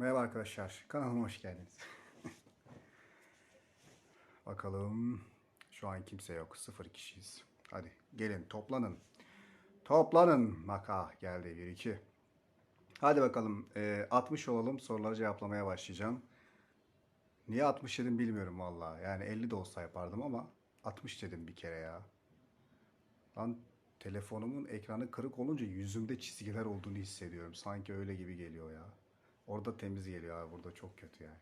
Merhaba arkadaşlar. Kanalıma hoş geldiniz. Bakalım. Şu an kimse yok. Sıfır kişiyiz. Hadi gelin toplanın. Toplanın. Maka geldi 1 2. Hadi bakalım. Ee, 60 olalım. Soruları cevaplamaya başlayacağım. Niye 60 dedim bilmiyorum vallahi. Yani 50 de olsa yapardım ama 60 dedim bir kere ya. Lan telefonumun ekranı kırık olunca yüzümde çizgiler olduğunu hissediyorum. Sanki öyle gibi geliyor ya. Orada temiz geliyor abi. Burada çok kötü yani.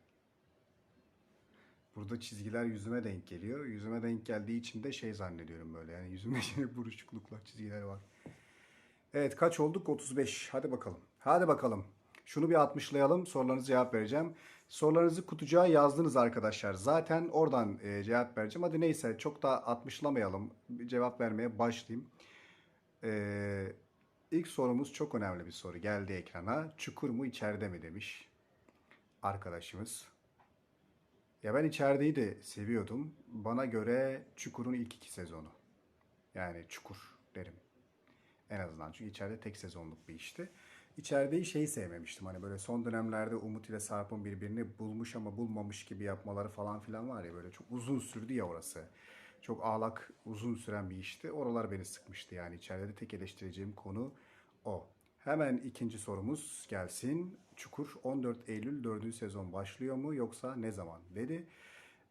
Burada çizgiler yüzüme denk geliyor. Yüzüme denk geldiği için de şey zannediyorum böyle. Yani yüzümde yine buruşukluklar, çizgiler var. Evet kaç olduk? 35. Hadi bakalım. Hadi bakalım. Şunu bir 60'layalım. Sorularınızı cevap vereceğim. Sorularınızı kutucuğa yazdınız arkadaşlar. Zaten oradan e, cevap vereceğim. Hadi neyse çok da 60'lamayalım. Bir cevap vermeye başlayayım. Ee, ilk sorumuz çok önemli bir soru. Geldi ekrana. Çukur mu içeride mi demiş arkadaşımız. Ya ben içerideyi de seviyordum. Bana göre Çukur'un ilk iki sezonu. Yani Çukur derim. En azından çünkü içeride tek sezonluk bir işti. İçerideyi şeyi sevmemiştim. Hani böyle son dönemlerde Umut ile Sarp'ın birbirini bulmuş ama bulmamış gibi yapmaları falan filan var ya böyle çok uzun sürdü ya orası. Çok ağlak uzun süren bir işti. Oralar beni sıkmıştı yani içeride de tek eleştireceğim konu o. Hemen ikinci sorumuz gelsin. Çukur 14 Eylül 4. sezon başlıyor mu yoksa ne zaman dedi.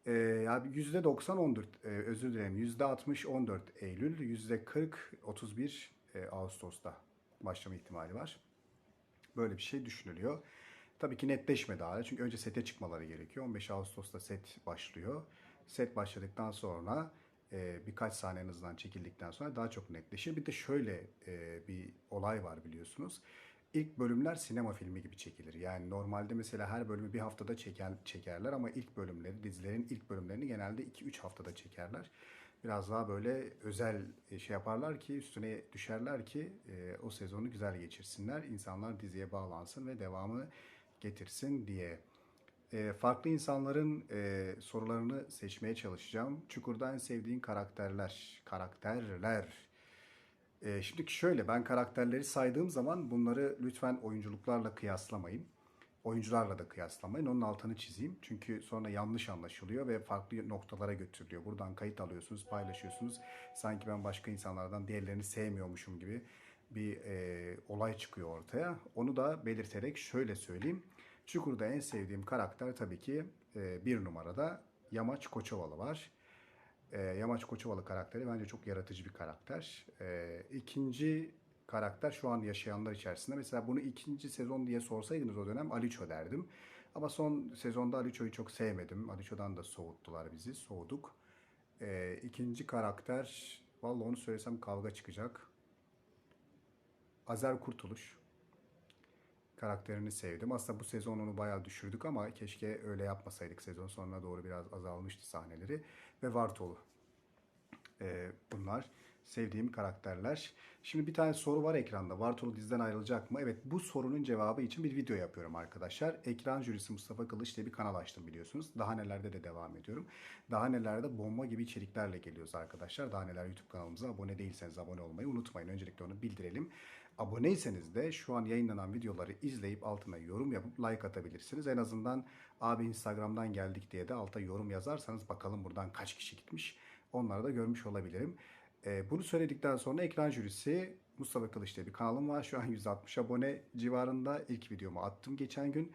Ee, ya %90 14 e, özür dilerim %60 14 Eylül %40 31 e, Ağustos'ta başlama ihtimali var. Böyle bir şey düşünülüyor. Tabii ki netleşmedi hala çünkü önce sete çıkmaları gerekiyor. 15 Ağustos'ta set başlıyor. Set başladıktan sonra e, birkaç sahne en azından çekildikten sonra daha çok netleşir. Bir de şöyle e, bir olay var biliyorsunuz. İlk bölümler sinema filmi gibi çekilir. Yani normalde mesela her bölümü bir haftada çeker, çekerler ama ilk bölümleri, dizilerin ilk bölümlerini genelde 2-3 haftada çekerler. Biraz daha böyle özel e, şey yaparlar ki üstüne düşerler ki e, o sezonu güzel geçirsinler. İnsanlar diziye bağlansın ve devamı getirsin diye. E, farklı insanların e, sorularını seçmeye çalışacağım. Çukur'da en sevdiğin karakterler, karakterler. E, şimdi şöyle ben karakterleri saydığım zaman bunları lütfen oyunculuklarla kıyaslamayın. Oyuncularla da kıyaslamayın. Onun altını çizeyim. Çünkü sonra yanlış anlaşılıyor ve farklı noktalara götürülüyor. Buradan kayıt alıyorsunuz, paylaşıyorsunuz. Sanki ben başka insanlardan diğerlerini sevmiyormuşum gibi bir e, olay çıkıyor ortaya. Onu da belirterek şöyle söyleyeyim. Çukur'da en sevdiğim karakter tabii ki e, bir numarada Yamaç Koçovalı var. E, Yamaç Koçovalı karakteri bence çok yaratıcı bir karakter. E, ikinci karakter şu an yaşayanlar içerisinde. Mesela bunu ikinci sezon diye sorsaydınız o dönem Aliço derdim. Ama son sezonda Aliço'yu çok sevmedim. Aliço'dan da soğuttular bizi. Soğuduk. E, ikinci karakter, vallahi onu söylesem kavga çıkacak. Azer Kurtuluş karakterini sevdim. Aslında bu sezon onu bayağı düşürdük ama keşke öyle yapmasaydık. Sezon sonuna doğru biraz azalmıştı sahneleri. Ve Vartolu. Ee, bunlar sevdiğim karakterler. Şimdi bir tane soru var ekranda. Vartolu diziden ayrılacak mı? Evet bu sorunun cevabı için bir video yapıyorum arkadaşlar. Ekran jürisi Mustafa Kılıç diye bir kanal açtım biliyorsunuz. Daha nelerde de devam ediyorum. Daha nelerde bomba gibi içeriklerle geliyoruz arkadaşlar. Daha neler YouTube kanalımıza abone değilseniz abone olmayı unutmayın. Öncelikle onu bildirelim. Aboneyseniz de şu an yayınlanan videoları izleyip altına yorum yapıp like atabilirsiniz. En azından abi Instagram'dan geldik diye de alta yorum yazarsanız bakalım buradan kaç kişi gitmiş. Onları da görmüş olabilirim. Ee, bunu söyledikten sonra ekran jürisi Mustafa Kılıç diye bir kanalım var. Şu an 160 abone civarında. İlk videomu attım geçen gün.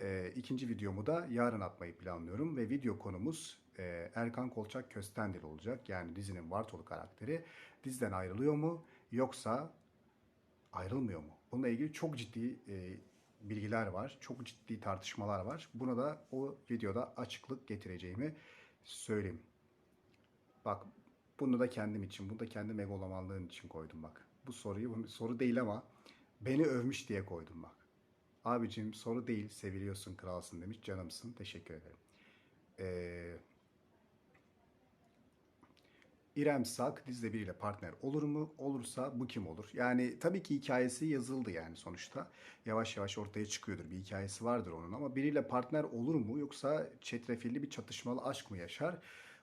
Ee, ikinci videomu da yarın atmayı planlıyorum. Ve video konumuz e, Erkan Kolçak Köstendil olacak. Yani dizinin Vartolu karakteri diziden ayrılıyor mu? Yoksa ayrılmıyor mu? Bununla ilgili çok ciddi e, bilgiler var. Çok ciddi tartışmalar var. Buna da o videoda açıklık getireceğimi söyleyeyim. Bak bunu da kendim için, bunu da kendi megalomanlığım için koydum bak. Bu soruyu, bu soru değil ama beni övmüş diye koydum bak. Abicim soru değil, seviliyorsun, kralsın demiş, canımsın, teşekkür ederim. Ee, İrem Sak dizide biriyle partner olur mu? Olursa bu kim olur? Yani tabii ki hikayesi yazıldı yani sonuçta. Yavaş yavaş ortaya çıkıyordur. Bir hikayesi vardır onun ama biriyle partner olur mu? Yoksa çetrefilli bir çatışmalı aşk mı yaşar?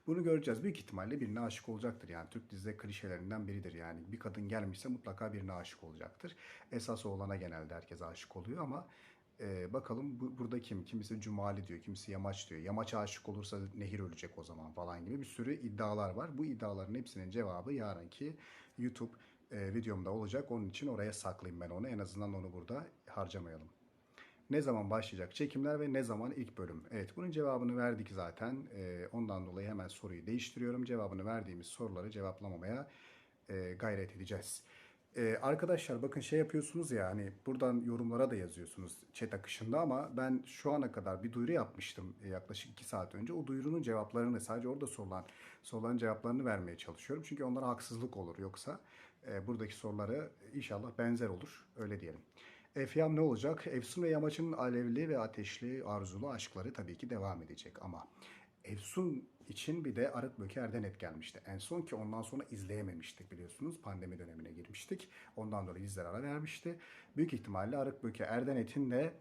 Bunu göreceğiz. Büyük ihtimalle birine aşık olacaktır. Yani Türk dizide klişelerinden biridir. Yani bir kadın gelmişse mutlaka birine aşık olacaktır. Esas oğlana genelde herkes aşık oluyor ama Ee, bakalım bu, burada kim? Kimisi Cumali diyor, kimisi Yamaç diyor. Yamaç aşık olursa Nehir ölecek o zaman falan gibi bir sürü iddialar var. Bu iddiaların hepsinin cevabı yarınki YouTube e, videomda olacak. Onun için oraya saklayayım ben onu. En azından onu burada harcamayalım. Ne zaman başlayacak çekimler ve ne zaman ilk bölüm? Evet bunun cevabını verdik zaten. Ee, ondan dolayı hemen soruyu değiştiriyorum. Cevabını verdiğimiz soruları cevaplamamaya e, gayret edeceğiz. Ee, arkadaşlar bakın şey yapıyorsunuz ya hani buradan yorumlara da yazıyorsunuz chat akışında ama ben şu ana kadar bir duyuru yapmıştım e, yaklaşık 2 saat önce. O duyurunun cevaplarını sadece orada sorulan soruların cevaplarını vermeye çalışıyorum. Çünkü onlara haksızlık olur yoksa e, buradaki soruları inşallah benzer olur öyle diyelim. Efyam ne olacak? Efsun ve Yamaç'ın alevli ve ateşli arzulu aşkları tabii ki devam edecek ama Efsun için bir de Arık Böke Erdenet gelmişti. En son ki ondan sonra izleyememiştik biliyorsunuz. Pandemi dönemine girmiştik. Ondan dolayı bizler ara vermişti. Büyük ihtimalle Arık Böke Erdenet'in de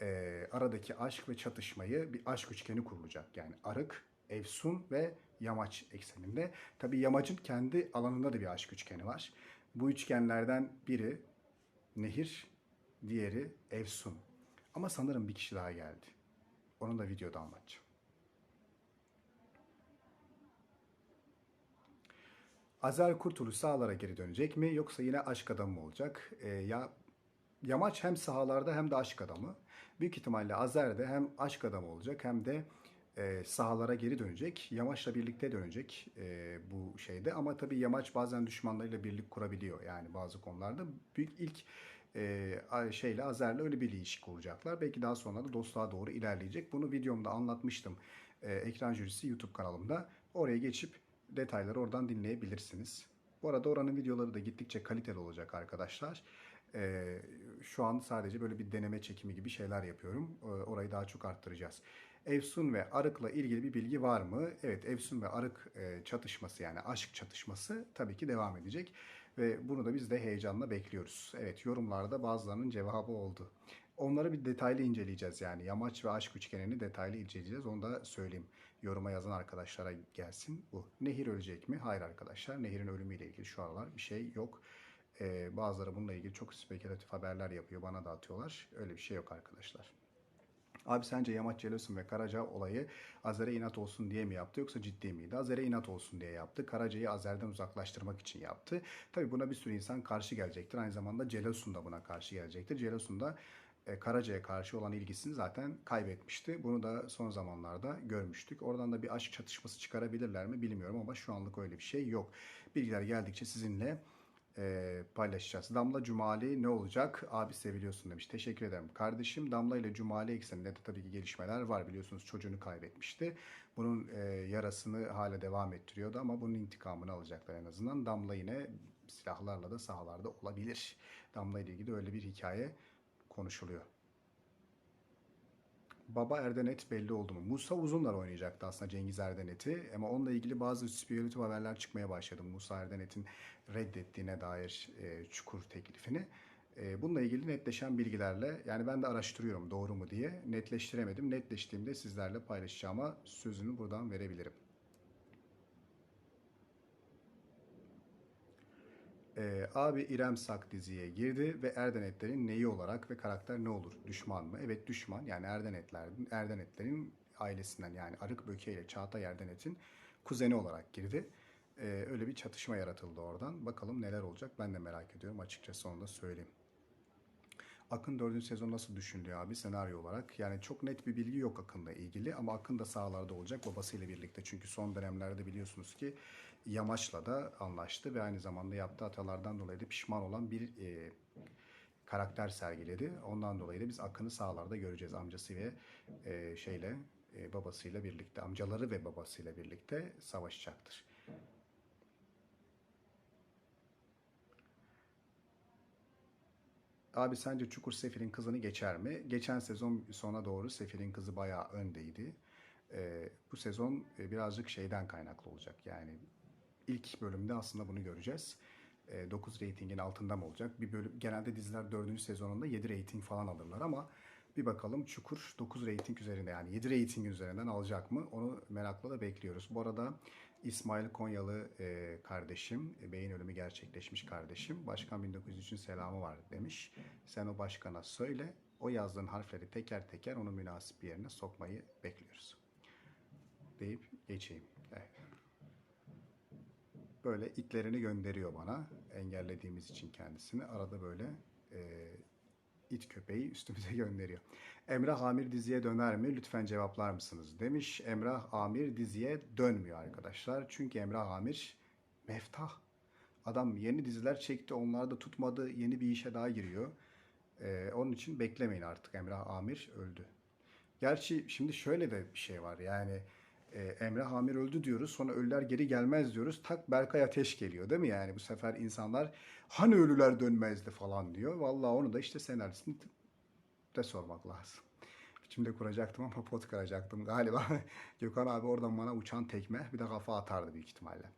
e, aradaki aşk ve çatışmayı bir aşk üçgeni kurulacak. Yani Arık, Efsun ve Yamaç ekseninde. Tabii Yamaç'ın kendi alanında da bir aşk üçgeni var. Bu üçgenlerden biri Nehir, diğeri Efsun. Ama sanırım bir kişi daha geldi. Onu da videoda anlatacağım. Azer Kurtuluş sahalara geri dönecek mi yoksa yine aşk adamı mı olacak? Ee, ya Yamaç hem sahalarda hem de aşk adamı. Büyük ihtimalle Azer de hem aşk adamı olacak hem de e, sahalara geri dönecek. Yamaç'la birlikte dönecek e, bu şeyde. Ama tabii Yamaç bazen düşmanlarıyla birlik kurabiliyor yani bazı konularda. Büyük ilk e, şeyle Azer'le öyle bir ilişki kuracaklar. Belki daha sonra da dostluğa doğru ilerleyecek. Bunu videomda anlatmıştım. E, Ekran Jürisi YouTube kanalımda. Oraya geçip detayları oradan dinleyebilirsiniz. Bu arada oranın videoları da gittikçe kaliteli olacak arkadaşlar. Ee, şu an sadece böyle bir deneme çekimi gibi şeyler yapıyorum. Ee, orayı daha çok arttıracağız. Efsun ve Arık'la ilgili bir bilgi var mı? Evet, Efsun ve Arık e, çatışması yani aşk çatışması tabii ki devam edecek. Ve bunu da biz de heyecanla bekliyoruz. Evet, yorumlarda bazılarının cevabı oldu. Onları bir detaylı inceleyeceğiz yani. Yamaç ve aşk üçgenini detaylı inceleyeceğiz. Onu da söyleyeyim. Yoruma yazan arkadaşlara gelsin bu. Nehir ölecek mi? Hayır arkadaşlar. Nehir'in ölümüyle ilgili şu aralar bir şey yok. Ee, bazıları bununla ilgili çok spekülatif haberler yapıyor. Bana da atıyorlar. Öyle bir şey yok arkadaşlar. Abi sence Yamaç Celosun ve Karaca olayı Azer'e inat olsun diye mi yaptı yoksa ciddi miydi? Azer'e inat olsun diye yaptı. Karaca'yı Azer'den uzaklaştırmak için yaptı. Tabi buna bir sürü insan karşı gelecektir. Aynı zamanda Celosun da buna karşı gelecektir. Celosun da e, Karaca'ya karşı olan ilgisini zaten kaybetmişti. Bunu da son zamanlarda görmüştük. Oradan da bir aşk çatışması çıkarabilirler mi bilmiyorum ama şu anlık öyle bir şey yok. Bilgiler geldikçe sizinle e, paylaşacağız. Damla Cumali ne olacak? Abi seviliyorsun demiş. Teşekkür ederim. Kardeşim Damla ile Cumali ekseninde de tabii ki gelişmeler var. Biliyorsunuz çocuğunu kaybetmişti. Bunun e, yarasını hala devam ettiriyordu ama bunun intikamını alacaklar en azından. Damla yine silahlarla da sahalarda olabilir. Damla ile ilgili öyle bir hikaye konuşuluyor. Baba Erdenet belli oldu mu? Musa Uzunlar oynayacaktı aslında Cengiz Erdenet'i ama onunla ilgili bazı spekülatif haberler çıkmaya başladı. Musa Erdenet'in reddettiğine dair e, çukur teklifini. E, bununla ilgili netleşen bilgilerle yani ben de araştırıyorum doğru mu diye netleştiremedim. Netleştiğimde sizlerle paylaşacağıma sözünü buradan verebilirim. Ee, abi İrem Sak diziye girdi ve Erdenetlerin neyi olarak ve karakter ne olur? Düşman mı? Evet düşman. Yani Erdenetlerin, Erdenetlerin ailesinden yani Arık Böke ile Çağatay Erdenet'in kuzeni olarak girdi. Ee, öyle bir çatışma yaratıldı oradan. Bakalım neler olacak ben de merak ediyorum açıkçası onu da söyleyeyim. Akın 4. sezon nasıl düşünülüyor abi senaryo olarak? Yani çok net bir bilgi yok Akın'la ilgili ama Akın da sahalarda olacak babasıyla birlikte. Çünkü son dönemlerde biliyorsunuz ki Yamaç'la da anlaştı ve aynı zamanda yaptığı hatalardan dolayı da pişman olan bir e, karakter sergiledi. Ondan dolayı da biz Akın'ı sahalarda göreceğiz amcası ve e, şeyle e, babasıyla birlikte, amcaları ve babasıyla birlikte savaşacaktır. Abi sence Çukur Sefir'in kızını geçer mi? Geçen sezon sona doğru Sefir'in kızı bayağı öndeydi. Ee, bu sezon e, birazcık şeyden kaynaklı olacak. Yani ilk bölümde aslında bunu göreceğiz. E, 9 reytingin altında mı olacak? Bir bölüm genelde diziler 4. sezonunda 7 reyting falan alırlar ama bir bakalım Çukur 9 reyting üzerinde yani 7 reyting üzerinden alacak mı? Onu merakla da bekliyoruz. Bu arada İsmail Konyalı e, kardeşim, e, beyin ölümü gerçekleşmiş kardeşim. Başkan 1903'ün selamı var demiş. Sen o başkana söyle. O yazdığın harfleri teker teker onun münasip bir yerine sokmayı bekliyoruz. Deyip geçeyim. Böyle itlerini gönderiyor bana. Engellediğimiz için kendisini. Arada böyle e, it köpeği üstümüze gönderiyor. Emrah Amir diziye döner mi? Lütfen cevaplar mısınız? Demiş. Emrah Amir diziye dönmüyor arkadaşlar. Çünkü Emrah Amir meftah. Adam yeni diziler çekti. Onlar da tutmadı. Yeni bir işe daha giriyor. Ee, onun için beklemeyin artık. Emrah Amir öldü. Gerçi şimdi şöyle de bir şey var. Yani e, Emrah Amir öldü diyoruz. Sonra ölüler geri gelmez diyoruz. Tak Berkay Ateş geliyor değil mi? Yani bu sefer insanlar hani ölüler dönmezdi falan diyor. Vallahi onu da işte senaristini de sormak lazım. Şimdi kuracaktım ama pot kıracaktım galiba. Gökhan abi oradan bana uçan tekme bir de kafa atardı büyük ihtimalle.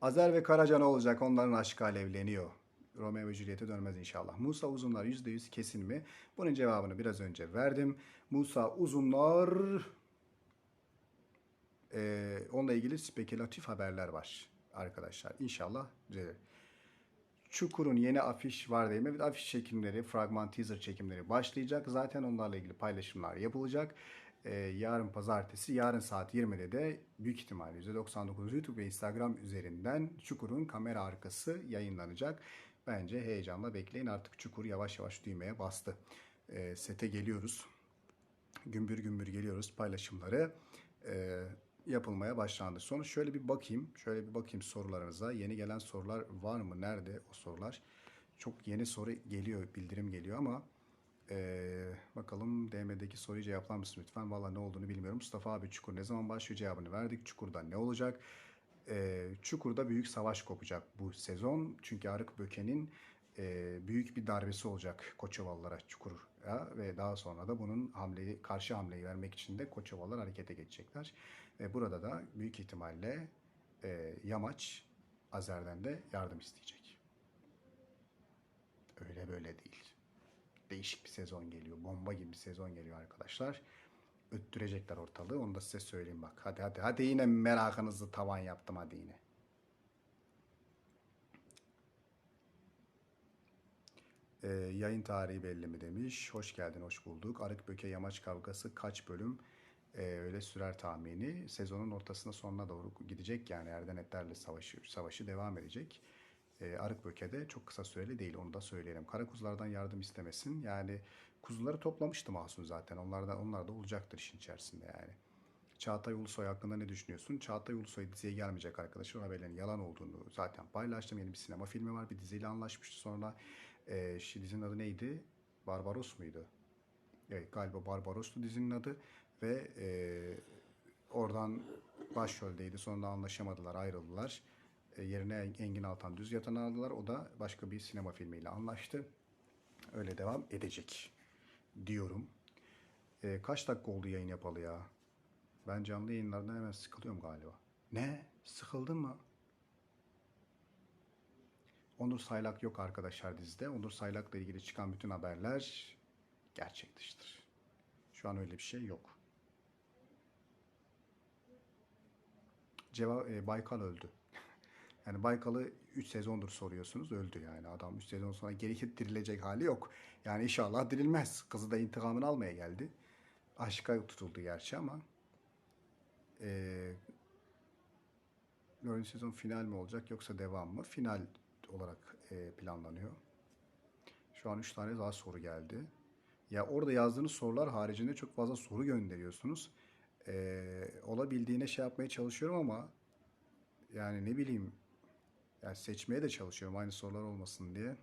Azer ve Karaca ne olacak? Onların aşkı alevleniyor. Romeo ve Juliet'e dönmez inşallah. Musa Uzunlar %100 kesin mi? Bunun cevabını biraz önce verdim. Musa Uzunlar e, onunla ilgili spekülatif haberler var arkadaşlar. İnşallah düzelir. Çukur'un yeni afiş var değil mi? Evet, afiş çekimleri, fragman teaser çekimleri başlayacak. Zaten onlarla ilgili paylaşımlar yapılacak. Ee, yarın pazartesi, yarın saat 20'de de büyük ihtimalle %99 YouTube ve Instagram üzerinden Çukur'un kamera arkası yayınlanacak. Bence heyecanla bekleyin. Artık Çukur yavaş yavaş düğmeye bastı. Ee, sete geliyoruz. Gümbür gümbür geliyoruz paylaşımları. Ee, yapılmaya başlandı. Sonra şöyle bir bakayım. Şöyle bir bakayım sorularınıza. Yeni gelen sorular var mı? Nerede o sorular? Çok yeni soru geliyor, bildirim geliyor ama eee, bakalım DM'deki soruyu cevaplar mısın lütfen? Valla ne olduğunu bilmiyorum. Mustafa abi Çukur ne zaman başlıyor cevabını verdik. Çukur'da ne olacak? Eee, Çukur'da büyük savaş kopacak bu sezon. Çünkü Arık Böke'nin eee, büyük bir darbesi olacak Koçovalılara Çukur'a ve daha sonra da bunun hamleyi, karşı hamleyi vermek için de Koçovalılar harekete geçecekler. Ve burada da büyük ihtimalle e, Yamaç Azer'den de yardım isteyecek. Öyle böyle değil. Değişik bir sezon geliyor. Bomba gibi bir sezon geliyor arkadaşlar. Öttürecekler ortalığı. Onu da size söyleyeyim bak. Hadi hadi hadi yine merakınızı tavan yaptım hadi yine. Ee, yayın tarihi belli mi demiş. Hoş geldin, hoş bulduk. Arık Böke Yamaç kavgası kaç bölüm Ee, öyle sürer tahmini. Sezonun ortasına sonuna doğru gidecek yani Erdenetlerle savaşı, savaşı devam edecek. Ee, Arık Böke'de çok kısa süreli değil onu da söyleyelim. Kara kuzulardan yardım istemesin. Yani kuzuları toplamıştı Mahsun zaten. Onlar da, onlar da olacaktır işin içerisinde yani. Çağatay Ulusoy hakkında ne düşünüyorsun? Çağatay Ulusoy diziye gelmeyecek arkadaşlar. Haberlerin yalan olduğunu zaten paylaştım. Yeni bir sinema filmi var. Bir diziyle anlaşmıştı. Sonra e, şu dizinin adı neydi? Barbaros muydu? Evet galiba Barbaros'tu dizinin adı. Ve e, oradan başroldeydi. Sonra anlaşamadılar, ayrıldılar. E, yerine Engin Altan Düz Yatan'ı aldılar. O da başka bir sinema filmiyle anlaştı. Öyle devam edecek diyorum. E, kaç dakika oldu yayın yapalı ya? Ben canlı yayınlardan hemen sıkılıyorum galiba. Ne? Sıkıldın mı? Onur Saylak yok arkadaşlar dizide. Onur Saylak'la ilgili çıkan bütün haberler gerçek dışıdır. Şu an öyle bir şey yok. Ceva e, Baykal öldü. Yani Baykal'ı 3 sezondur soruyorsunuz. Öldü yani. Adam 3 sezon sonra geri dirilecek hali yok. Yani inşallah dirilmez. Kızı da intikamını almaya geldi. Aşka tutuldu gerçi ama e, 4. sezon final mi olacak yoksa devam mı? Final olarak e, planlanıyor. Şu an 3 tane daha soru geldi. Ya orada yazdığınız sorular haricinde çok fazla soru gönderiyorsunuz. E, olabildiğine şey yapmaya çalışıyorum ama yani ne bileyim yani seçmeye de çalışıyorum aynı sorular olmasın diye.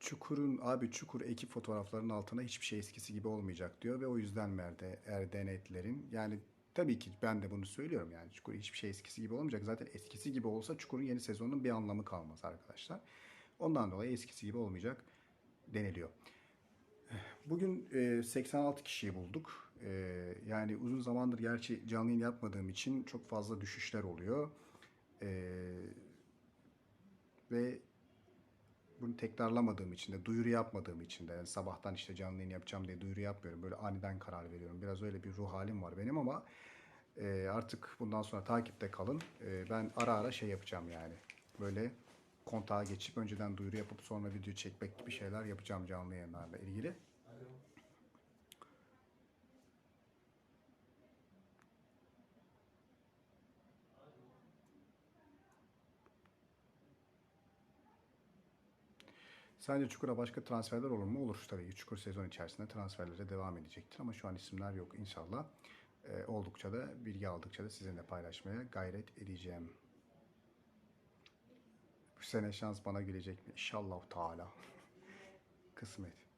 Çukur'un abi Çukur ekip fotoğraflarının altına hiçbir şey eskisi gibi olmayacak diyor ve o yüzden Merde Erdenetlerin yani tabii ki ben de bunu söylüyorum yani Çukur hiçbir şey eskisi gibi olmayacak. Zaten eskisi gibi olsa Çukur'un yeni sezonunun bir anlamı kalmaz arkadaşlar. Ondan dolayı eskisi gibi olmayacak deniliyor. Bugün e, 86 kişiyi bulduk. E, yani uzun zamandır gerçi canlı yayın yapmadığım için çok fazla düşüşler oluyor. E, ve bunu tekrarlamadığım için de, duyuru yapmadığım için de, yani sabahtan işte canlı yayın yapacağım diye duyuru yapmıyorum. Böyle aniden karar veriyorum. Biraz öyle bir ruh halim var benim ama e, artık bundan sonra takipte kalın. E, ben ara ara şey yapacağım yani. Böyle kontağa geçip önceden duyuru yapıp sonra video çekmek gibi şeyler yapacağım canlı yayınlarla ilgili. Sence Çukur'a başka transferler olur mu? Olur tabii. ki. Çukur sezon içerisinde transferlere devam edecektir ama şu an isimler yok inşallah. Ee, oldukça da bilgi aldıkça da sizinle paylaşmaya gayret edeceğim. Bu sene şans bana gelecek mi? İnşallah Teala. Kısmet.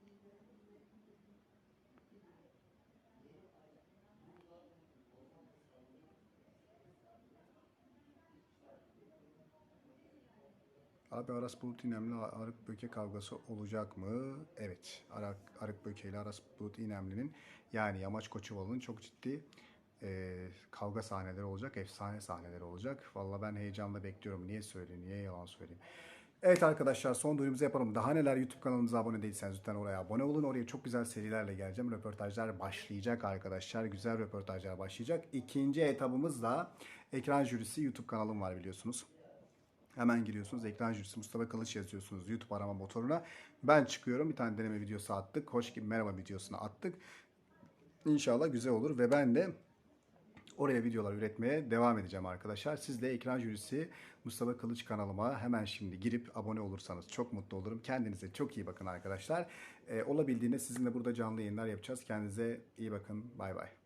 Abi Aras Bulut İnemli Arık Böke kavgası olacak mı? Evet. Arak, Arık Böke ile Aras Bulut İnemli'nin yani Yamaç Koçovalı'nın çok ciddi e, kavga sahneleri olacak. Efsane sahneleri olacak. Valla ben heyecanla bekliyorum. Niye söyleyeyim? Niye yalan söyleyeyim? Evet arkadaşlar son duyurumuzu yapalım. Daha neler YouTube kanalımıza abone değilseniz lütfen oraya abone olun. Oraya çok güzel serilerle geleceğim. Röportajlar başlayacak arkadaşlar. Güzel röportajlar başlayacak. İkinci etabımız da ekran jürisi YouTube kanalım var biliyorsunuz. Hemen giriyorsunuz. Ekran jürisi Mustafa Kılıç yazıyorsunuz YouTube arama motoruna. Ben çıkıyorum. Bir tane deneme videosu attık. Hoş gibi merhaba videosunu attık. İnşallah güzel olur ve ben de oraya videolar üretmeye devam edeceğim arkadaşlar. Siz de ekran jürisi Mustafa Kılıç kanalıma hemen şimdi girip abone olursanız çok mutlu olurum. Kendinize çok iyi bakın arkadaşlar. Ee, olabildiğinde sizinle burada canlı yayınlar yapacağız. Kendinize iyi bakın. Bay bay.